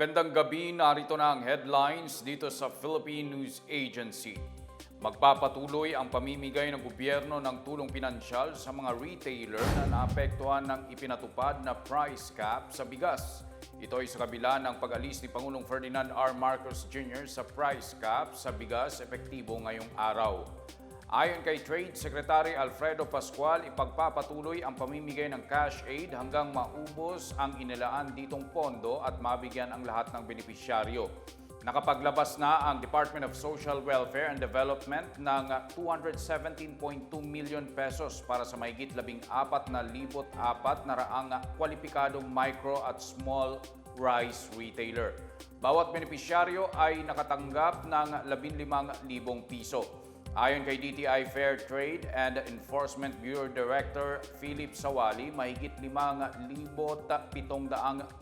Magandang gabi, narito na ang headlines dito sa Philippine News Agency. Magpapatuloy ang pamimigay ng gobyerno ng tulong pinansyal sa mga retailer na naapektuhan ng ipinatupad na price cap sa bigas. Ito ay sa kabila ng pag-alis ni Pangulong Ferdinand R. Marcos Jr. sa price cap sa bigas epektibo ngayong araw. Ayon kay Trade Secretary Alfredo Pascual, ipagpapatuloy ang pamimigay ng cash aid hanggang maubos ang inilaan ditong pondo at mabigyan ang lahat ng benepisyaryo. Nakapaglabas na ang Department of Social Welfare and Development ng 217.2 million pesos para sa mahigit 14 na kwalipikadong micro at small rice retailer. Bawat benepisyaryo ay nakatanggap ng 15,000 piso. Ayon kay DTI Fair Trade and Enforcement Bureau Director Philip Sawali, mahigit 5,700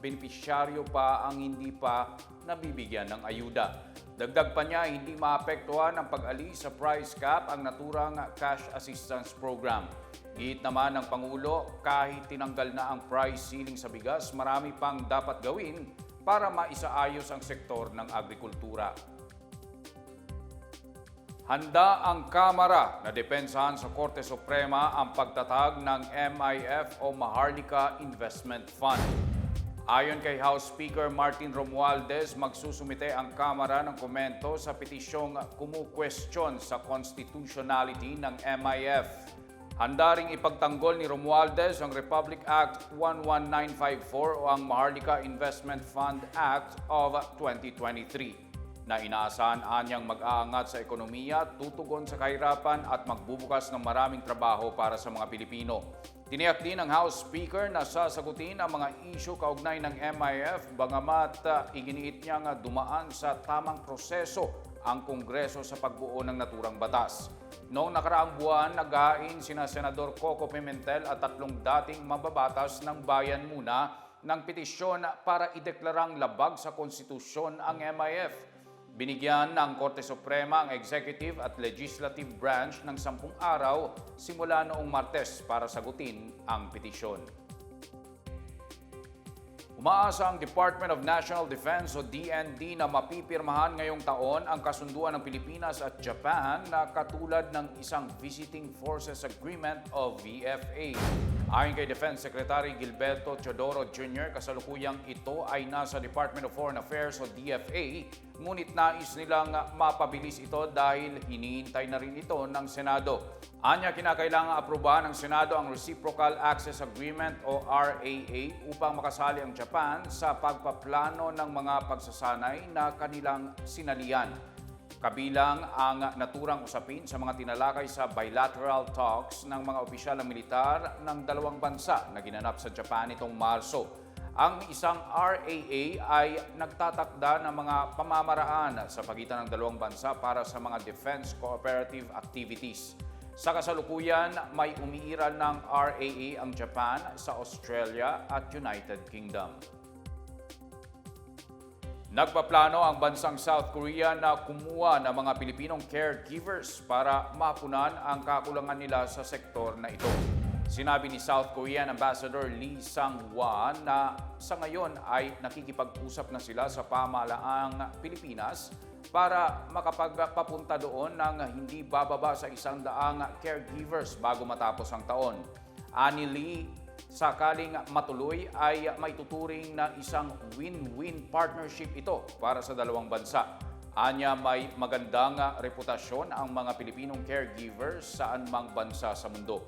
benepisyaryo pa ang hindi pa nabibigyan ng ayuda. Dagdag pa niya, hindi maapektuhan ng pag-alis sa price cap ang naturang cash assistance program. Gihit naman ng Pangulo, kahit tinanggal na ang price ceiling sa bigas, marami pang dapat gawin para maisaayos ang sektor ng agrikultura. Handa ang Kamara na depensahan sa Korte Suprema ang pagtatag ng MIF o Maharlika Investment Fund. Ayon kay House Speaker Martin Romualdez, magsusumite ang Kamara ng komento sa petisyong kumukwestiyon sa constitutionality ng MIF. Handa ring ipagtanggol ni Romualdez ang Republic Act 11954 o ang Maharlika Investment Fund Act of 2023 na inaasahan anyang mag-aangat sa ekonomiya, tutugon sa kahirapan at magbubukas ng maraming trabaho para sa mga Pilipino. Tiniyak din ng House Speaker na sasagutin ang mga isyu kaugnay ng MIF bangamat uh, iginiit niya nga dumaan sa tamang proseso ang Kongreso sa pagbuo ng naturang batas. Noong nakaraang buwan, naghain sina Senador Coco Pimentel at tatlong dating mababatas ng bayan muna ng petisyon para ideklarang labag sa konstitusyon ang MIF. Binigyan ng Korte Suprema ang executive at legislative branch ng sampung araw simula noong Martes para sagutin ang petisyon. Umaasa ang Department of National Defense o DND na mapipirmahan ngayong taon ang kasunduan ng Pilipinas at Japan na katulad ng isang Visiting Forces Agreement o VFA. Ayon kay Defense Secretary Gilberto Teodoro Jr., kasalukuyang ito ay nasa Department of Foreign Affairs o DFA, ngunit nais nilang mapabilis ito dahil hinihintay na rin ito ng Senado. Anya kinakailangan aprobahan ng Senado ang Reciprocal Access Agreement o RAA upang makasali ang Japan sa pagpaplano ng mga pagsasanay na kanilang sinalian. Kabilang ang naturang usapin sa mga tinalakay sa bilateral talks ng mga opisyal ng militar ng dalawang bansa na ginanap sa Japan itong Marso. Ang isang RAA ay nagtatakda ng mga pamamaraan sa pagitan ng dalawang bansa para sa mga defense cooperative activities. Sa kasalukuyan, may umiiral ng RAA ang Japan sa Australia at United Kingdom. Nagpaplano ang bansang South Korea na kumuha ng mga Pilipinong caregivers para mapunan ang kakulangan nila sa sektor na ito. Sinabi ni South Korean Ambassador Lee Sang-hwa na sa ngayon ay nakikipag-usap na sila sa pamahalaang Pilipinas para makapagpapunta doon ng hindi bababa sa isang daang caregivers bago matapos ang taon. Ani Lee, sakaling matuloy ay may tuturing na isang win-win partnership ito para sa dalawang bansa. Anya may magandang reputasyon ang mga Pilipinong caregivers saan mang bansa sa mundo.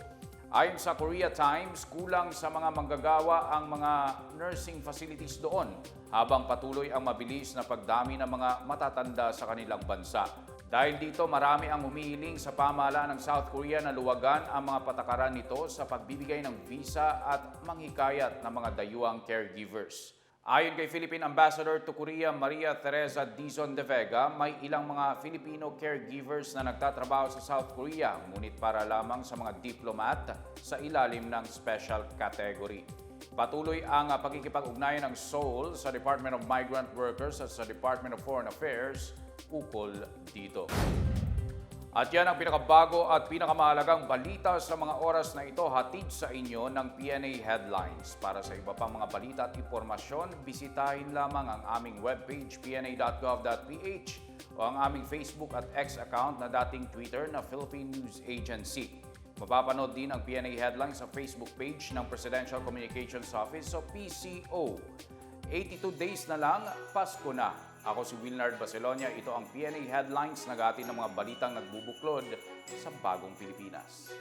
Ayon sa Korea Times, kulang sa mga manggagawa ang mga nursing facilities doon habang patuloy ang mabilis na pagdami ng mga matatanda sa kanilang bansa. Dahil dito, marami ang humihiling sa pamahalaan ng South Korea na luwagan ang mga patakaran nito sa pagbibigay ng visa at manghikayat ng mga dayuang caregivers. Ayon kay Philippine Ambassador to Korea Maria Teresa Dizon de Vega, may ilang mga Filipino caregivers na nagtatrabaho sa South Korea, ngunit para lamang sa mga diplomat sa ilalim ng special category. Patuloy ang ah, pagkikipag-ugnayan ng Seoul sa Department of Migrant Workers at sa Department of Foreign Affairs ukol dito. At yan ang pinakabago at pinakamahalagang balita sa mga oras na ito hatid sa inyo ng PNA Headlines. Para sa iba pang mga balita at impormasyon, bisitahin lamang ang aming webpage pna.gov.ph o ang aming Facebook at X account na dating Twitter na Philippine News Agency. Mapapanood din ang PNA Headlines sa Facebook page ng Presidential Communications Office o PCO. 82 days na lang, Pasko na. Ako si Wilnard Baselonia. Ito ang PNA Headlines, nagati ng mga balitang nagbubuklod sa bagong Pilipinas.